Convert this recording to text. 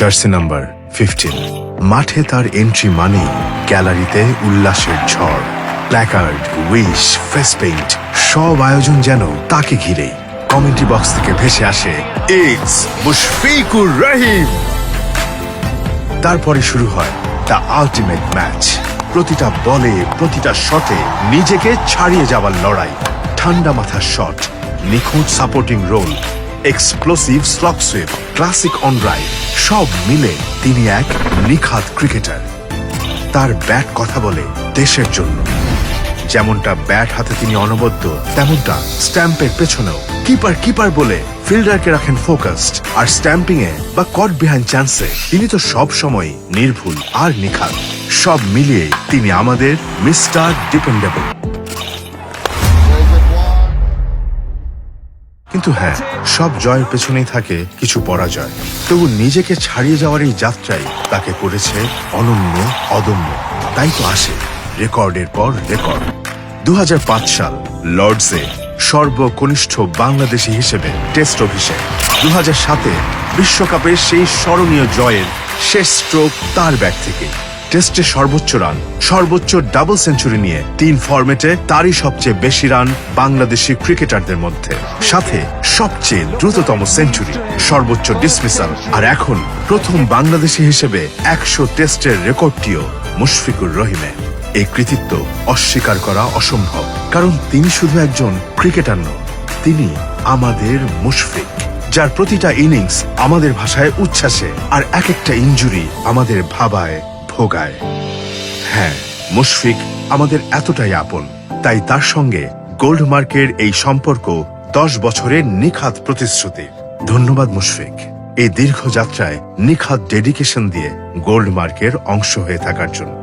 Jersey number fifteen মাঠে তার entry মানেই গ্যালারিতে উল্লাসের ঝড়। প্ল্যাকার্ড উইশ ফেস পেইন্ট সব আয়োজন যেন তাকে ঘিরেই। কমেন্ট্রি বক্স থেকে ভেসে আসে ইটস মুশফিকুর রহিম। তারপরে শুরু হয় দ্য আলটিমেট ম্যাচ প্রতিটা বলে, প্রতিটা শটে নিজেকে ছাড়িয়ে যাওয়ার লড়াই। ঠান্ডা মাথার শট নিখুঁত supporting role explosive slog sweep classic on ride সব মিলে তিনি এক নিখাত ক্রিকেটার তার ব্যাট কথা বলে দেশের জন্য। যেমনটা ব্যাট হাতে তিনি অনবদ্য, তেমনটা স্ট্যাম্পের পেছনেও। কিপার কিপার বলে ফিল্ডারকে রাখেন ফোকাসড আর স্ট্যাম্পিং এ বা কট বিহাইন্ড চান্সে তিনি তো সব সময় নির্ভুল আর নিখাত। সব মিলিয়ে তিনি আমাদের মিস্টার ডিপেন্ডেবল কিন্তু হ্যাঁ সব জয়ের পেছনেই থাকে কিছু পরাজয়। তবু নিজেকে ছাড়িয়ে যাওয়ার এই যাত্রায় তাকে করেছে অনন্য, অদম্য। তাই তো আসে রেকর্ডের পর রেকর্ড। দু হাজার পাঁচ সাল, লর্ডসে সর্বকনিষ্ঠ বাংলাদেশি হিসেবে টেস্ট অভিষেক। দু সাতে বিশ্বকাপের সেই স্মরণীয় জয়ের শেষ স্ট্রোক তার ব্যাট থেকে। টেস্টে সর্বোচ্চ রান, সর্বোচ্চ ডাবল সেঞ্চুরি নিয়ে তিন ফরম্যাটে তারই সবচেয়ে বেশি রান বাংলাদেশি ক্রিকেটারদের মধ্যে। সাথে সবচেয়ে দ্রুততম সেঞ্চুরি সর্বোচ্চ ডিসমিসাল আর এখন প্রথম বাংলাদেশি হিসেবে একশো টেস্টের রেকর্ডটিও মুশফিকুর রহিমের এই কৃতিত্ব অস্বীকার করা অসম্ভব, কারণ তিনি শুধু একজন ক্রিকেটার নন, তিনি আমাদের মুশফিক, যার প্রতিটা ইনিংস আমাদের ভাষায় উচ্ছ্বাসে আর এক একটা ইঞ্জুরি আমাদের ভাবায় ভোগায় হ্যাঁ মুশফিক আমাদের এতটাই আপন, তাই তার সঙ্গে গোল্ডমার্কের এই সম্পর্ক দশ বছরের নিখাত প্রতিশ্রুতি। ধন্যবাদ মুশফিক। এই দীর্ঘ যাত্রায় নিখাত ডেডিকেশন দিয়ে গোল্ডমার্কের অংশ হয়ে থাকার জন্য।